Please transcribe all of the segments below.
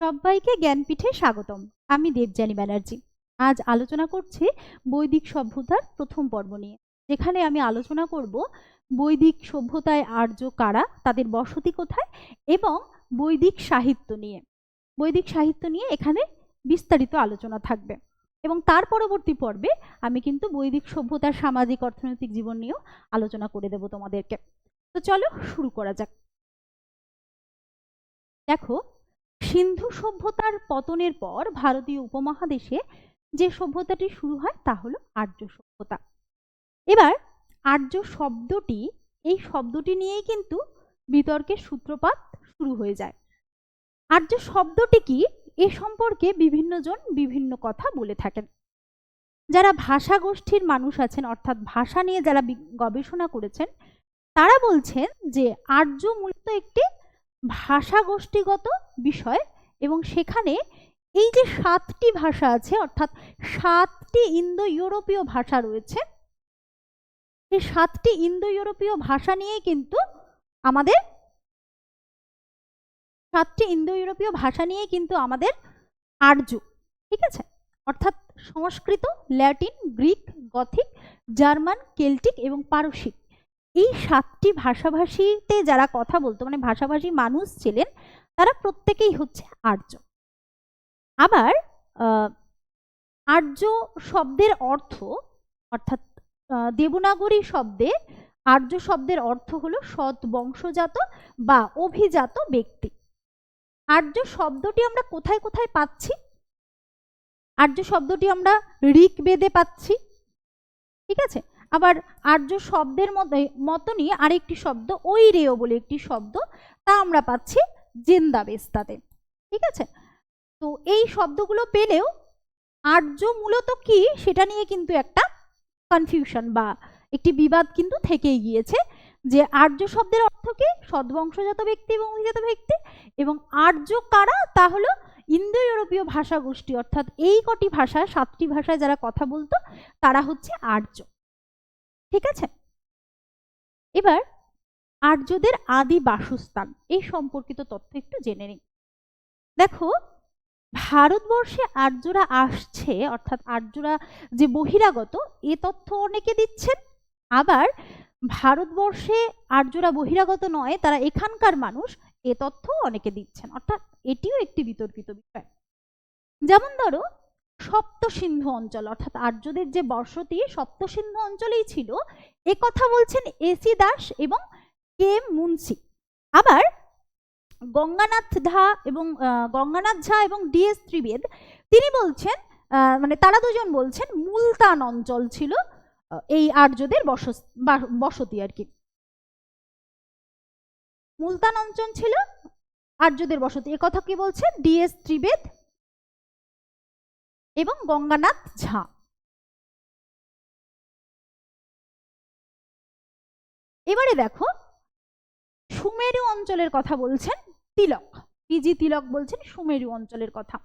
সবাইকে জ্ঞানপীঠে স্বাগতম। আমি দেবযানী ব্যানার্জি। আজ আলোচনা করছি বৈদিক সভ্যতার প্রথম পর্ব নিয়ে। যেখানে আমি আলোচনা করব বৈদিক সভ্যতায় আর্য কারা, তাদের বসতি কোথায় এবং বৈদিক সাহিত্য নিয়ে। বৈদিক সাহিত্য নিয়ে এখানে বিস্তারিত আলোচনা থাকবে। এবং তার পরবর্তী পর্বে আমি কিন্তু বৈদিক সভ্যতার সামাজিক অর্থনৈতিক জীবন নিয়েও আলোচনা করে দেব তোমাদেরকে। তো চলো শুরু করা যাক। দেখো সিন্ধু সভ্যতার পতনের পর ভারতীয় উপমহাদেশে যে সভ্যতাটি শুরু হয় তা হলো আর্য সভ্যতা। এবার আর্য শব্দটি, এই শব্দটি নিয়েই কিন্তু বিতর্কের সূত্রপাত শুরু হয়ে যায়। আর্য শব্দটি কি? এ সম্পর্কে বিভিন্ন জন বিভিন্ন কথা বলে থাকেন। যারা ভাষা গোষ্ঠীর মানুষ আছেন, অর্থাৎ ভাষা নিয়ে যারা গবেষণা করেছেন, তারা বলছেন যে আর্য মূলত একটি ভাষা গোষ্ঠীগত বিষয় এবং সেখানে এই যে সাতটি ভাষা আছে, অর্থাৎ সাতটি ইন্দো ইউরোপীয় ভাষা রয়েছে, এই সাতটি ইন্দো ইউরোপীয় ভাষা নিয়েই কিন্তু আমাদের, সাতটি ইন্দো ইউরোপীয় ভাষা নিয়েই কিন্তু আমাদের আর্য, ঠিক আছে? অর্থাৎ Sanskrit, Latin, Greek, Gothic, German, Celtic এবং পারসিক এই সাতটি ভাষাভাষীতে যারা কথা বলতো মানে ভাষাভাষী মানুষ ছিলেন, তারা প্রত্যেকেই হচ্ছে আর্য। আবার আর্য শব্দের অর্থ, অর্থাৎ দেবনাগরী শব্দে আর্য শব্দের অর্থ হলো সৎ বংশজাত বা অভিজাত ব্যক্তি। আর্য শব্দটি আমরা কোথায় কোথায় পাচ্ছি? আর্য শব্দটি আমরা ঋগ্বেদে পাচ্ছি। ঠিক আছে? আবার আর্য শব্দের মধ্যে মতনই আরেকটি শব্দ ঐরেয় বলে একটি শব্দ, তা আমরা পাচ্ছি জেন্দাবেস্তাতে। ঠিক আছে? তো এই শব্দগুলো পেলেও আর্য মূলত কি সেটা নিয়ে কিন্তু একটা কনফিউশন বা একটি বিবাদ কিন্তু থেকেই গিয়েছে যে আর্য শব্দের অর্থ কি? সদ্বংশজাত ব্যক্তি এবং অভিজাত ব্যক্তি। এবং আর্য কারা? তা হলো ইন্দো ইউরোপীয় ভাষা গোষ্ঠী অর্থাৎ এই কটি ভাষা, সাতটি ভাষায় যারা কথা বলতো, তারা হচ্ছে আর্য। ঠিক আছে? এবার আর্যদের আদি বাসস্থান, এই সম্পর্কিত তথ্য একটু জেনে নিই। দেখো, ভারতবর্ষে আর্যরা আসছে, অর্থাৎ আর্যরা যে বহিরাগত, এ তথ্য অনেকে দিচ্ছেন। আবার ভারতবর্ষে আর্যরা বহিরাগত নয়, তারা এখানকার মানুষ, এ তথ্য অনেকে দিচ্ছেন। অর্থাৎ এটিও একটি বিতর্কিত বিষয়। যেমন ধরো সপ্ত সিন্ধু অঞ্চল, অর্থাৎ আর্যদের যে বসতি সপ্ত সিন্ধু অঞ্চলেই ছিল, এ কথা বলছেন এসি দাস এবং কে মুন্সি। আবার গঙ্গানাথ ঝা এবং গঙ্গানাথ ঝা এবং ডিএস ত্রিবেদ, তিনি বলছেন মানে তারা দুজন বলছেন মুলতান অঞ্চল ছিল এই আর্যদের বসতি আর কি। মুলতান অঞ্চল ছিল, আর্যদের বসতি। কথা কি বলছেন? ডিএস ত্রিবেদ এবং গঙ্গানাথ ঝা। এবারে দেখো, সুমেরু অঞ্চলের কথা বলছেন তিলক। পিজি তিলক বলছেন সুমেরু অঞ্চলের কথা।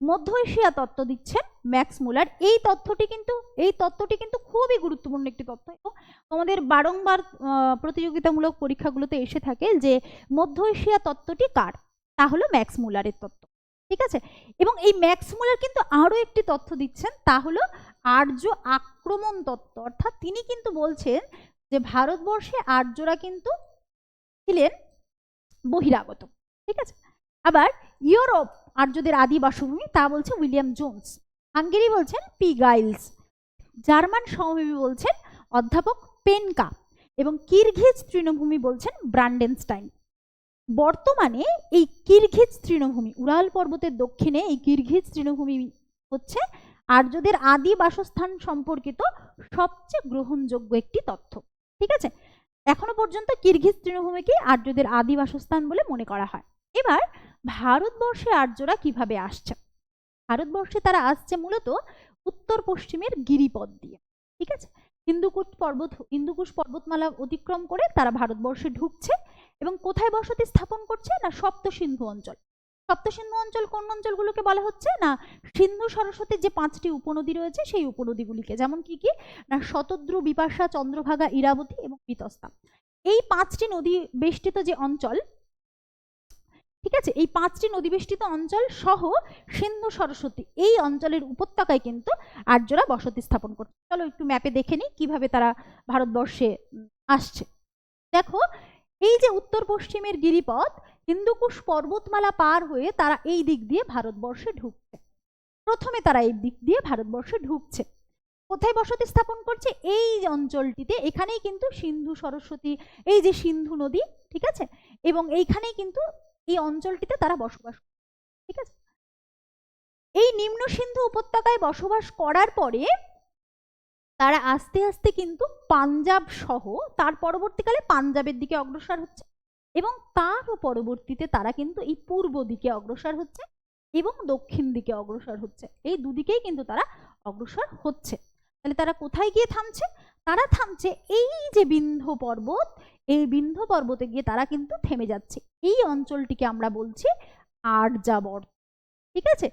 মধ্য এশিয়া তত্ত্ব দিচ্ছেন ম্যাক্স মুলার। এই তথ্যটি কিন্তু, এই তত্ত্বটি কিন্তু খুবই গুরুত্বপূর্ণ একটি তথ্য এবং তোমাদের বারংবার প্রতিযোগিতামূলক পরীক্ষাগুলোতে এসে থাকে যে মধ্য এশিয়া তত্ত্বটি কার? তা হলো ম্যাক্স মুলারের তত্ত্ব। ঠিক আছে? এবং এই ম্যাক্স মুলার কিন্তু আরও একটি তথ্য দিচ্ছেন, তা হলো আর্য আক্রমণ তত্ত্ব। অর্থাৎ তিনি কিন্তু বলছেন যে ভারতবর্ষে আর্যরা কিন্তু ছিলেন বহিরাগত, ঠিক আছে? আবার ইউরোপ আর্যদের আদি বাসভূমি তা বলছে উইলিয়াম জোন্স। হাঙ্গেরি বলছেন পি গাইলস। জার্মান সমভূমি বলছেন অধ্যাপক পেনকা এবং কিরঘিজ তৃণভূমি বলছেন ব্রান্ডেনস্টাইন। বর্তমানে এই কিরঘিজ তৃণভূমি উরাল পর্বতের দক্ষিণে এই কিরঘিজ তৃণভূমি হচ্ছে আর্যদের আদি বাসস্থান সম্পর্কিত সবচেয়ে গ্রহণযোগ্য একটি তথ্য। ঠিক আছে? এখনও পর্যন্ত কিরগিজ তৃণভূমিকে আর্যদের আদি বাসস্থান বলে মনে করা হয়। এবার ভারতবর্ষে আর্যরা কীভাবে আসছে? ভারতবর্ষে তারা আসছে মূলত উত্তর পশ্চিমের গিরিপথ দিয়ে। ঠিক আছে? হিন্দুকুশ পর্বত, হিন্দুকুশ পর্বতমালা অতিক্রম করে তারা ভারতবর্ষে ঢুকছে। এবং কোথায় বসতি স্থাপন করছে? না সপ্ত সিন্ধু অঞ্চল। সপ্ত সিন্ধু অঞ্চল কোন অঞ্চলগুলোকে বলা হচ্ছে? না সিন্ধু সরস্বতীর যে পাঁচটি উপনদী রয়েছে, সেই উপনদীগুলিকে। যেমন কি কি? না শতদ্রু, বিপাশা, চন্দ্রভাগা, ইরাবতী এবং বিতস্তা এই পাঁচটি নদী বেষ্টিত যে অঞ্চল, ঠিক আছে? এই পাঁচটি নদীবেষ্টিত অঞ্চল সহ সিন্ধু সরস্বতী এই অঞ্চলের উপত্যকায় কিন্তু আর্যরা বসতি স্থাপন করছে। চলো একটু ম্যাপে দেখে নিই কীভাবে তারা ভারতবর্ষে আসছে। দেখো এই যে উত্তর পশ্চিমের গিরিপথ, হিন্দুকুশ পর্বতমালা পার হয়ে তারা এই দিক দিয়ে ভারতবর্ষে ঢুকছে। প্রথমে তারা এই দিক দিয়ে ভারতবর্ষে ঢুকছে। কোথায় বসতি স্থাপন করছে? এই অঞ্চলটিতে, এখানেই কিন্তু সিন্ধু সরস্বতী, এই যে সিন্ধু নদী, ঠিক আছে? এবং এইখানেই কিন্তু এই অঞ্চলটিতে তারা বসবাস ঠিক আছে? এই নিম্ন সিন্ধু উপত্যকায় বসবাস করার পরে তারা আস্তে আস্তে কিন্তু পাঞ্জাব সহ, তার পরবর্তীকালে পাঞ্জাবের দিকে অগ্রসর হচ্ছে এবং তার পরবর্তীতে তারা কিন্তু এই পূর্ব দিকে অগ্রসর হচ্ছে এবং দক্ষিণ দিকে অগ্রসর হচ্ছে। এই দুদিকেই কিন্তু তারা অগ্রসর হচ্ছে। তাহলে তারা কোথায় গিয়ে থামছে? তারা থামছে এই যে বিন্ধ্য পর্বত, এই বিন্ধ্য পর্বতে গিয়ে তারা কিন্তু থেমে যাচ্ছে। এই অঞ্চলটিকে আমরা বলছি আর্যাবর্ত। ঠিক আছে?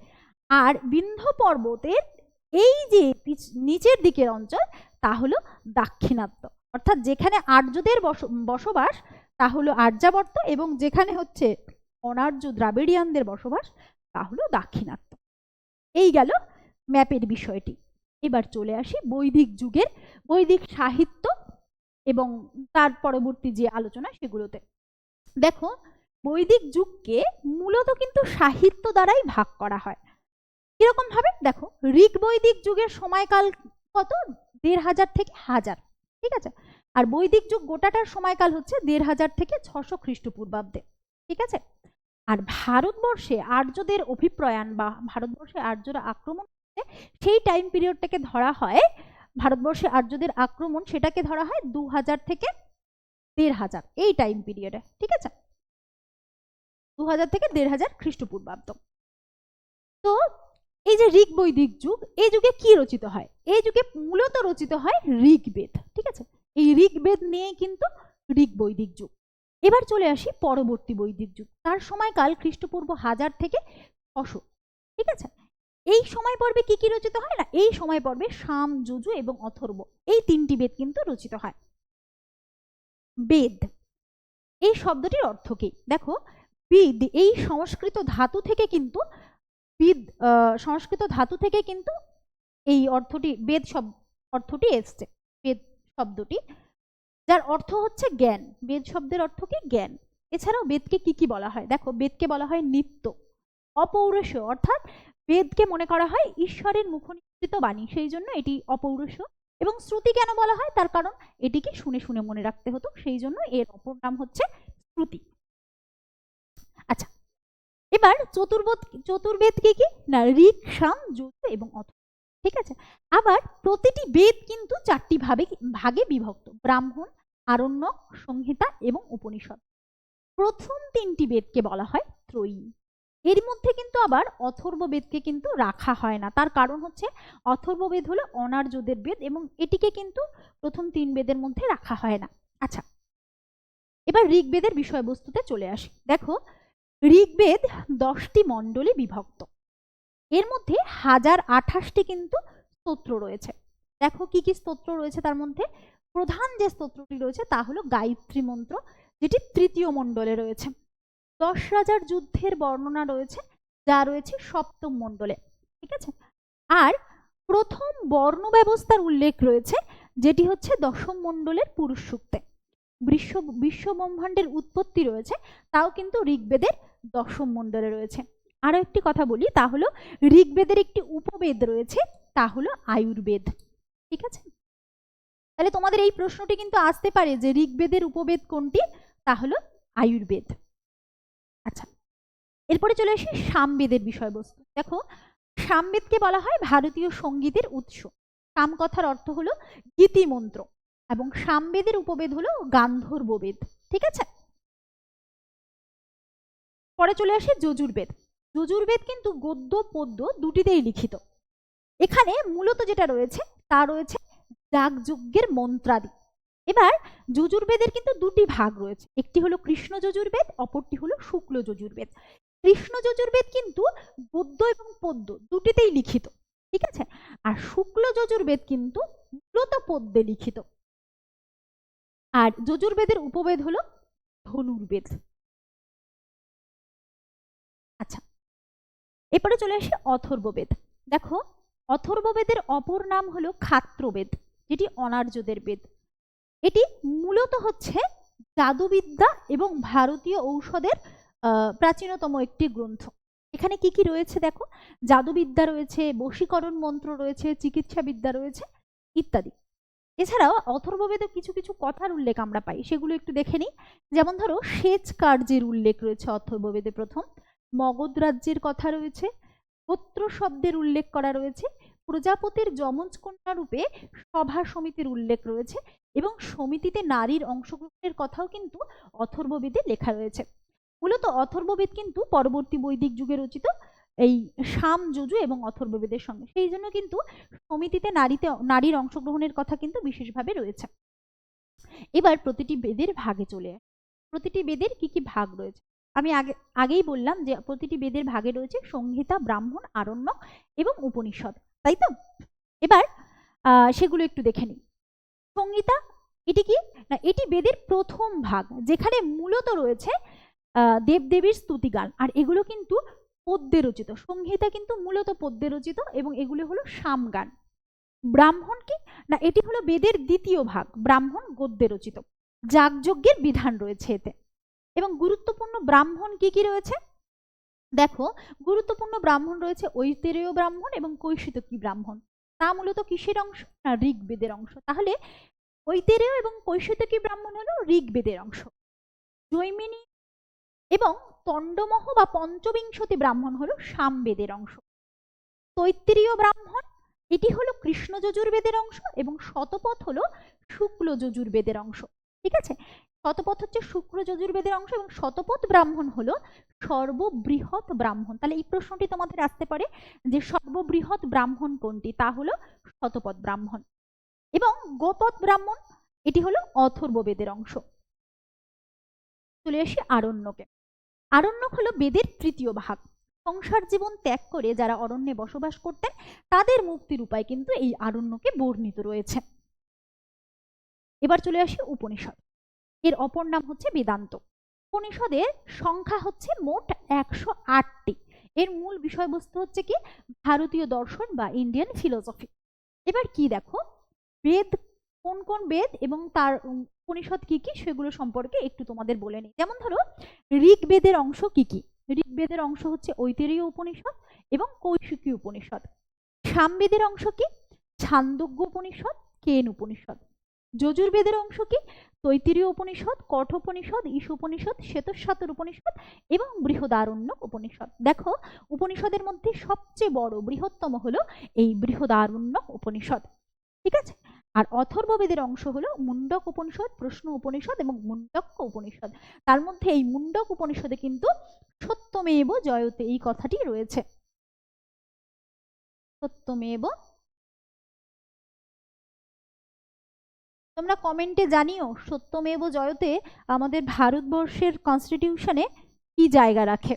আর বিন্ধ্য পর্বতের এই যে নিচের দিকের অঞ্চল, তা হলো দাক্ষিণাত্য। অর্থাৎ যেখানে আর্যদের বস- বসবাস, তা হলো আর্যাবর্ত এবং যেখানে হচ্ছে অনার্য দ্রাবিড়িয়ানদের বসবাস, তা হলো দাক্ষিণাত্য। এই গেল ম্যাপের বিষয়টি। এবার চলে আসি বৈদিক যুগের, বৈদিক সাহিত্য এবং তার পরবর্তী যে আলোচনা সেগুলোতে। দেখো, বৈদিক যুগকে মূলত কিন্তু সাহিত্য দ্বারাই ভাগ করা হয়। কীরকম ভাবে, দেখো ঋগ বৈদিক যুগের সময়কাল কত? দেড় হাজার থেকে হাজার, ঠিক আছে? আর বৈদিক যুগ গোটাটার সময়কাল হচ্ছে দেড় হাজার থেকে ছশো খ্রিস্টপূর্বাব্দে, ঠিক আছে? আর ভারতবর্ষে আর্যদের অভিপ্রয়াণ বা ভারতবর্ষে আর্যরা আক্রমণ সেই টাইম পিরিয়ডটাকে ধরা হয়, ভারতবর্ষে আর্যদের আক্রমণ সেটাকে ধরা হয় দু হাজার থেকে দেড় হাজার, এই টাইম পিরিয়ডে ঠিক আছে? দু হাজার থেকে দেড় হাজার খ্রিস্টপূর্বাব্দ। তো এই যে ঋগ বৈদিক যুগ, এই যুগে কি রচিত হয়? এই যুগে মূলত রচিত হয় ঋগ্বেদ, ঠিক আছে? এই ঋগ্বেদ নিয়ে কিন্তু ঋগ বৈদিক যুগ। এবার চলে আসি পরবর্তী বৈদিক যুগ। তার সময়কাল খ্রিস্টপূর্ব হাজার থেকে ছশো, ঠিক আছে? এই সময় পর্বে কি কি রচিত হয় না? এই সময় পর্বে সাম, যজু এবং অথর্ব, এই তিনটি বেদ কিন্তু রচিত হয়। বেদ, এই শব্দটির অর্থ কি? দেখো, বিদ এই সংস্কৃত ধাতু থেকে কিন্তু বিদ সংস্কৃত ধাতু থেকে কিন্তু এই অর্থটি, বেদ শব্দ অর্থটি এসছে। বেদ শব্দটি, যার অর্থ হচ্ছে জ্ঞান। বেদ শব্দের অর্থ কি? জ্ঞান। এছাড়াও বেদকে কি কি বলা হয়? দেখো, বেদকে বলা হয় নিত্য অপৌরুষ অর্থাৎ বেদকে মনে করা হয় ঈশ্বরের মুখনিসৃত বাণী। সেই জন্য এটি অপৌরুষ এবং শ্রুতি কেন বলা হয়? তার কারণ এটিকে শুনে শুনে মনে রাখতে হতো। সেই জন্য এর অপর নাম হচ্ছে শ্রুতি। আচ্ছা এবার চতুর্বেদ চতুর্বেদ কি কি? না, ঋক, সাম যজু এবং অথ। ঠিক আছে? আবার প্রতিটি বেদ কিন্তু চারটি ভাবে, ভাগে বিভক্ত। ব্রাহ্মণ আরণ্যক সংহিতা এবং উপনিষদ। প্রথম তিনটি বেদকে বলা হয় ত্রয়ী। এর মধ্যে কিন্তু আবার অথর্ব বেদকে কিন্তু রাখা হয় না। তার কারণ হচ্ছে অথর্ব বেদ হলো অনার্যদের বেদ এবং এটিকে কিন্তু প্রথম তিন বেদের মধ্যে রাখা হয় না। আচ্ছা এবার ঋগ্বেদের বিষয়বস্তুতে চলে আসি। দেখো ঋগ্বেদ দশটি মণ্ডলে বিভক্ত। এর মধ্যে হাজার আঠাশটি কিন্তু স্তোত্র রয়েছে। দেখো কি কি স্তোত্র রয়েছে তার মধ্যে? প্রধান যে স্তোত্রটি রয়েছে তা হলো গায়ত্রী মন্ত্র, যেটি তৃতীয় মণ্ডলে রয়েছে। দশ রাজার যুদ্ধের বর্ণনা রয়েছে, যা রয়েছে সপ্তম মণ্ডলে, ঠিক আছে? আর প্রথম বর্ণ ব্যবস্থার উল্লেখ রয়েছে, যেটি হচ্ছে দশম মণ্ডলের পুরুষ সূক্তে। বিশ্ব বিশ্ব ব্রহ্মাণ্ডের উৎপত্তি রয়েছে, তাও কিন্তু ঋগ্বেদের দশম মণ্ডলে রয়েছে। আরও একটি কথা বলি, তা হলো ঋগ্বেদের একটি উপবেদ রয়েছে, তা হলো আয়ুর্বেদ। ঠিক আছে? তাহলে তোমাদের এই প্রশ্নটি কিন্তু আসতে পারে যে ঋগ্বেদের উপবেদ কোনটি? তা হলো আয়ুর্বেদ। আচ্ছা এরপরে চলে আসি সামবেদের বিষয়বস্তু। দেখো, সামবেদকে বলা হয় ভারতীয় সঙ্গীতের উৎস। সাম কথার অর্থ হলো গীতিমন্ত্র। এবং সামবেদের উপবেদ হলো গান্ধর্ববেদ ঠিক আছে? পরে চলে আসি যজুর্বেদ যজুর্বেদ কিন্তু গদ্য, পদ্য দুটিতেই লিখিত। এখানে মূলত যেটা রয়েছে, তা রয়েছে যাগযজ্ঞের মন্ত্রাদি। এবার যজুর্বেদের কিন্তু দুটি ভাগ রয়েছে। একটি হলো কৃষ্ণ যজুর্বেদ অপরটি হলো শুক্ল যজুর্বেদ কৃষ্ণ যজুর্বেদ কিন্তু গদ্য এবং পদ্য দুটিতেই লিখিত। ঠিক আছে? আর শুক্ল যজুর্বেদ কিন্তু মূলত পদ্যে লিখিত। আর যজুর্বেদের উপবেদ হলো ধনুর্বেদ। আচ্ছা এরপরে চলে আসে অথর্ববেদ। দেখো, অথর্ববেদের অপর নাম হলো খাত্রবেদ যেটি অনার্যদের বেদ। এটি মূলত হচ্ছে জাদুবিদ্যা এবং ভারতীয় ঔষধের প্রাচীনতম একটি গ্রন্থ। এখানে কি কি রয়েছে দেখো? জাদুবিদ্যা রয়েছে, বশীকরণ মন্ত্র রয়েছে, চিকিৎসাবিদ্যা রয়েছে, ইত্যাদি। এছাড়াও অথর্ববেদে কিছু কিছু কথার উল্লেখ আমরা পাই, সেগুলো একটু দেখে নিই। যেমন ধরো, সেচ কার্যের উল্লেখ রয়েছে অথর্ববেদে প্রথম, মগধ রাজ্যের কথা রয়েছে, গোত্র শব্দের উল্লেখ করা রয়েছে, প্রজাপতির যমজ কন্যা রূপে সভা সমিতির উল্লেখ রয়েছে এবং সমিতিতে নারীর অংশগ্রহণের কথাও কিন্তু অথর্ববেদে লেখা রয়েছে। মূলত অথর্ববেদ কিন্তু পরবর্তী বৈদিক যুগে রচিত। এই সাম যজু এবং অথর্ববেদের সঙ্গে। সেই জন্য কিন্তু সমিতিতে নারীতে, নারীর অংশগ্রহণের কথা কিন্তু বিশেষভাবে রয়েছে। এবার প্রতিটি বেদের ভাগে চলে প্রতিটি বেদের কি কি ভাগ রয়েছে? আমি আগে, আগেই বললাম যে প্রতিটি বেদের ভাগে রয়েছে সংহিতা, ব্রাহ্মণ আরণ্যক এবং উপনিষদ। তাই তো? এবার সেগুলো একটু দেখে নিই। সংহিতা, এটি কি? না, এটি বেদের প্রথম ভাগ, যেখানে মূলত রয়েছে দেবদেবীর স্তুতিগান। আর এগুলো কিন্তু পদ্যে রচিত সংহিতা কিন্তু মূলত পদ্যে রচিত এবং এগুলি হলো সামগান। ব্রাহ্মণ কি? না, এটি হলো বেদের দ্বিতীয় ভাগ, ব্রাহ্মণ গদ্যে রচিত যাগযজ্ঞের বিধান রয়েছে এতে। এবং গুরুত্বপূর্ণ ব্রাহ্মণ কি কি রয়েছে? দেখো, গুরুত্বপূর্ণ ব্রাহ্মণ রয়েছে ঐতেরেয় ব্রাহ্মণ এবং কৈশিতকী ব্রাহ্মণ। তা মূলত কিসের অংশ? না, ঋগ্বেদের অংশ। তাহলে ঐতেরেয় এবং কৈশিতকী ব্রাহ্মণ হলো? ঋগ্বেদের অংশ। জৈমিনী এবং তণ্ডমহ বা পঞ্চবিংশতি ব্রাহ্মণ হলো সামবেদের অংশ। তৈত্তিরীয় ব্রাহ্মণ, এটি হলো কৃষ্ণ যজুর্বেদের অংশ এবং শতপথ হলো শুক্ল যজুর্বেদের অংশ। ঠিক আছে? শতপথ হচ্ছে শুক্র যজুর্বেদের অংশ এবং শতপথ ব্রাহ্মণ হলো সর্ববৃহৎ ব্রাহ্মণ। তাহলে এই প্রশ্নটি তোমাদের আসতে পারে যে সর্ববৃহৎ ব্রাহ্মণ কোনটি? তা হলো শতপথ ব্রাহ্মণ। এবং গোপদ ব্রাহ্মণ, এটি হলো অথর্ববেদের অংশ। চলে আসি আরণ্যকে। আরণ্যক হলো বেদের তৃতীয় ভাগ। সংসার জীবন ত্যাগ করে যারা অরণ্যে বসবাস করতেন, তাদের মুক্তির উপায় কিন্তু এই আরণ্যকে বর্ণিত রয়েছে। এবার চলে আসি উপনিষদ। এর অপর নাম হচ্ছে বেদান্ত। উপনিষদের সংখ্যা হচ্ছে মোট একশো আটটি। এর মূল বিষয়বস্তু হচ্ছে কি? ভারতীয় দর্শন বা ইন্ডিয়ান ফিলোসফি। এবার কি দেখো? বেদ কোন কোন বেদ এবং তার উপনিষদ কি কি সেগুলো সম্পর্কে একটু তোমাদের বলে নিই। যেমন ধরো, ঋগ্বেদের অংশ কি কি? ঋগ্বেদের অংশ হচ্ছে ঐতেরীয় উপনিষদ এবং কৌশিকী উপনিষদ। সামবেদের অংশ কি? ছান্দোগ্য উপনিষদ, কেন উপনিষদ। যজুর্বেদের অংশ কি? তৈতিরীয় উপনিষদ, কঠোপনিষদ, ঈশোপনিষদ, শ্বেতসাতর উপনিষদ এবং বৃহদারণ্যক উপনিষদ। দেখো, উপনিষদের মধ্যে সবচেয়ে বড় বৃহত্তম হলো এই বৃহদারণ্যক উপনিষদ। ঠিক আছে? আর অথর্ববেদের অংশ হলো মুন্ডক উপনিষদ, প্রশ্ন উপনিষদ এবং মুন্ডক্য উপনিষদ। তার মধ্যে এই মুন্ডক উপনিষদে কিন্তু সত্যমেব জয়তে এই কথাটি রয়েছে। সত্যমেব। তোমরা কমেন্টে জানিও, সত্যমেব জয়তে আমাদের ভারতবর্ষের কনস্টিটিউশনে কি জায়গা রাখে?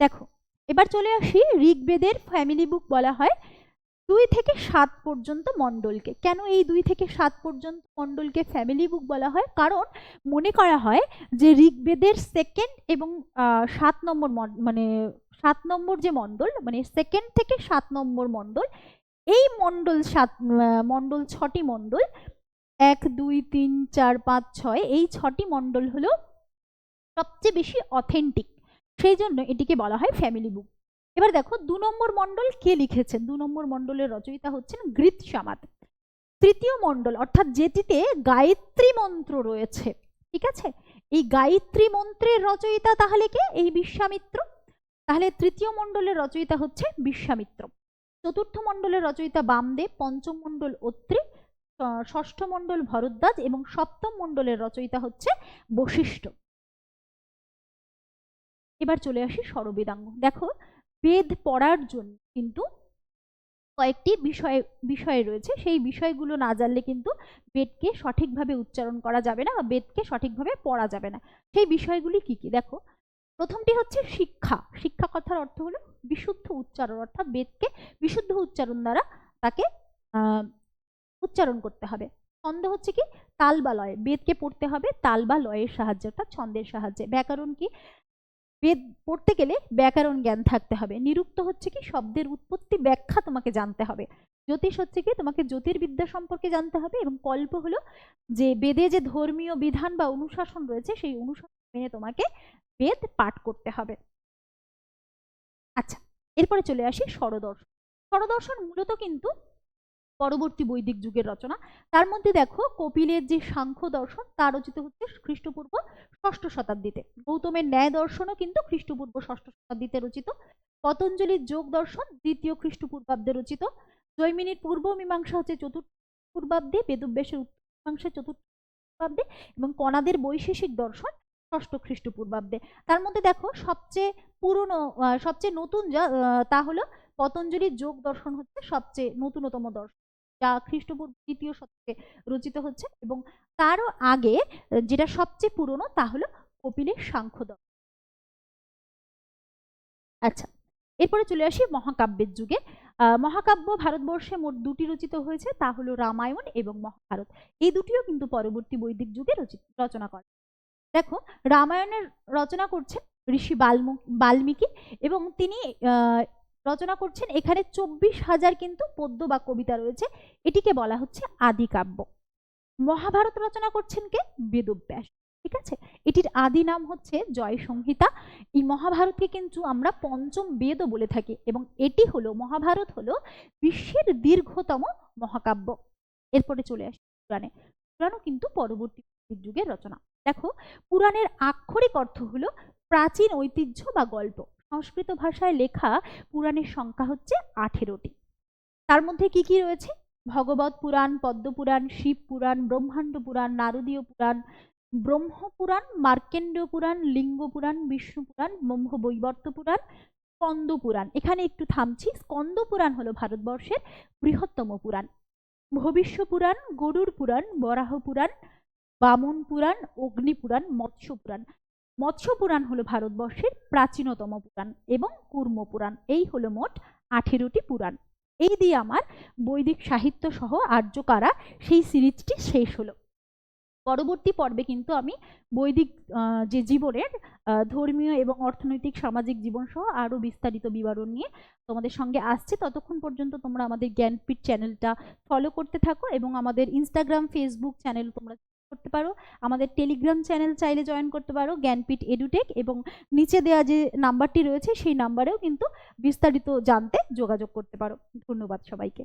দেখো, এবার চলে আসি ঋগ্বেদের ফ্যামিলি বুক বলা হয় দুই থেকে সাত পর্যন্ত মণ্ডলকে। কেন এই দুই থেকে সাত পর্যন্ত মণ্ডলকে ফ্যামিলি বুক বলা হয়? কারণ মনে করা হয় যে ঋগ্বেদের সেকেন্ড এবং সাত নম্বর মন- সাত নম্বর যে মণ্ডল মানে সেকেন্ড থেকে সাত নম্বর মণ্ডল, এই মণ্ডল সাত মণ্ডল ছটি মণ্ডল, এক, দুই, তিন, চার, পাঁচ, ছয়, এই ছটি মণ্ডল হলো সবচেয়ে বেশি অথেন্টিক সেই জন্য এটিকে বলা হয় ফ্যামিলি বুক এবার দেখো দু নম্বর মণ্ডল কে লিখেছেন? দু নম্বর মণ্ডলের রচয়িতা হচ্ছেন গৃত সামাদ তৃতীয় মণ্ডল, অর্থাৎ যেটিতে গায়ত্রী মন্ত্র রয়েছে, ঠিক আছে? এই গায়ত্রী মন্ত্রের রচয়িতা তাহলে কে? এই বিশ্বামিত্র। তাহলে তৃতীয় মণ্ডলের রচয়িতা হচ্ছে বিশ্বামিত্র। চতুর্থ মণ্ডলের রচয়িতা বামদেব, পঞ্চম মণ্ডল অত্রি ষষ্ঠ মণ্ডল ভরদ্বাজ এবং সপ্তম মণ্ডলের রচয়িতা হচ্ছে বশিষ্ঠ। এবার চলে আসি স্বরবেদাঙ্গ। দেখো বেদ পড়ার জন্য কিন্তু কয়েকটি বিষয় বিষয় রয়েছে। সেই বিষয়গুলো না জানলে কিন্তু বেদকে সঠিকভাবে উচ্চারণ করা যাবে না বা বেদকে সঠিকভাবে পড়া যাবে না। সেই বিষয়গুলি কি কি? দেখো, প্রথমটি হচ্ছে শিক্ষা। শিক্ষা কথার অর্থ হলো বিশুদ্ধ উচ্চারণ, অর্থাৎ বেদকে বিশুদ্ধ উচ্চারণ দ্বারা তাকে উচ্চারণ করতে হবে। ছন্দ হচ্ছে কি? তাল বা লয়। বেদকে পড়তে হবে তাল বা লয়ের সাহায্যে, অর্থাৎ ছন্দের সাহায্যে। ব্যাকরণ কি? বেদ পড়তে গেলে ব্যাকরণ জ্ঞান থাকতে হবে। নিরুক্ত হচ্ছে কি? শব্দের উৎপত্তি ব্যাখ্যা তোমাকে জানতে হবে। জ্যোতিষ হচ্ছে কি? তোমাকে জ্যোতির্বিদ্যা সম্পর্কে জানতে হবে এবং কল্প হলো যে বেদে যে ধর্মীয় বিধান বা অনুশাসন রয়েছে, সেই অনুশাসন মেনে তোমাকে বেদ পাঠ করতে হবে। আচ্ছা এরপরে চলে আসি ষড়দর্শন ষড়দর্শন মূলত কিন্তু পরবর্তী বৈদিক যুগের রচনা। তার মধ্যে দেখো, কপিলের যে সাংখ্য দর্শন তা রচিত হচ্ছে খ্রিস্টপূর্ব ষষ্ঠ শতাব্দীতে। গৌতমের ন্যায় দর্শনও কিন্তু খ্রিস্টপূর্ব ষষ্ঠ শতাব্দীতে রচিত। পতঞ্জলির যোগ দর্শন, দ্বিতীয় খ্রিস্টপূর্বাব্দে রচিত। জৈমিনীর পূর্ব মীমাংসা হচ্ছে চতুর্থ পূর্বাব্দে বেদব্যাসের উত্তর মীমাংসা চতুর্থ পূর্বাব্দে এবং কণাদের বৈশেষিক দর্শন ষষ্ঠ খ্রিস্টপূর্বাব্দে। তার মধ্যে দেখো, সবচেয়ে পুরনো সবচেয়ে নতুন যা তা হলো পতঞ্জলির যোগ দর্শন হচ্ছে সবচেয়ে নতুনতম দর্শন। যা খ্রিস্টপূর্ব তৃতীয় শতকে রচিত হচ্ছে এবং তারও আগে, যেটা সবচেয়ে পুরনো তা হলো কপিলের সাংখ্য দর্শন আচ্ছা এরপরে চলে আসি মহাকাব্যের যুগে। মহাকাব্য ভারতবর্ষে মোট দুটি রচিত হয়েছে, তা হলো রামায়ণ এবং মহাভারত। এই দুটিও কিন্তু পরবর্তী বৈদিক যুগে রচিত রচনা করে দেখো, রামায়ণের রচনা করছেন ঋষি বাল্মী, বাল্মীকি এবং তিনি রচনা করছেন, এখানে চব্বিশ হাজার কিন্তু পদ্য বা কবিতা রয়েছে। এটিকে বলা হচ্ছে আদিকাব্য মহাভারত রচনা করছেন কে? বেদব্যাস। ঠিক আছে? এটির আদি নাম হচ্ছে জয় সংহিতা। এই মহাভারতকে কিন্তু আমরা পঞ্চম বেদও বলে থাকি এবং এটি হলো, মহাভারত হলো বিশ্বের দীর্ঘতম মহাকাব্য। এরপরে চলে আসি পুরাণে। পুরাণও কিন্তু পরবর্তী যুগের রচনা। দেখো, পুরাণের আক্ষরিক অর্থ হলো প্রাচীন ঐতিহ্য বা গল্প। সংস্কৃত ভাষায় লেখা পুরাণের সংখ্যা হচ্ছে আঠেরোটি। তার মধ্যে কি কি রয়েছে? ভগবত পুরাণ পদ্মপুরাণ শিব পুরাণ, ব্রহ্মাণ্ড পুরাণ, নারদীয় পুরাণ ব্রহ্মপুরাণ মার্কেন্ডীয় পুরাণ, লিঙ্গ পুরাণ, বিষ্ণু পুরাণ, ব্রহ্ম বৈবর্ত পুরাণ, স্কন্দ পুরাণ। এখানে একটু থামছি। স্কন্দ পুরাণ হলো ভারতবর্ষের বৃহত্তম পুরাণ। ভবিষ্য পুরাণ গরুর পুরাণ, বরাহ পুরাণ, বামন পুরাণ, অগ্নি পুরাণ, মৎস্য পুরাণ। মৎস্য পুরাণ হলো ভারতবর্ষের প্রাচীনতম পুরাণ এবং কুর্ম পুরাণ। এই হলো মোট আঠেরোটি পুরাণ। এই দিয়ে আমার বৈদিক সাহিত্য সহ আর্যকারা সেই সিরিজটি শেষ হলো। পরবর্তী পর্বে কিন্তু আমি বৈদিক যে জীবনের ধর্মীয় এবং অর্থনৈতিক সামাজিক জীবন সহ আরও বিস্তারিত বিবরণ নিয়ে তোমাদের সঙ্গে আসছি। ততক্ষণ পর্যন্ত তোমরা আমাদের জ্ঞানপীঠ চ্যানেলটা ফলো করতে থাকো এবং আমাদের ইনস্টাগ্রাম ফেসবুক চ্যানেল তোমরা করতে পারো। আমাদের টেলিগ্রাম চ্যানেল চাইলে জয়েন করতে পারো জ্ঞানপীঠ এডুটেক এবং নিচে দেওয়া যে নাম্বারটি রয়েছে, সেই নাম্বারেও কিন্তু বিস্তারিত জানতে যোগাযোগ করতে পারো। ধন্যবাদ সবাইকে।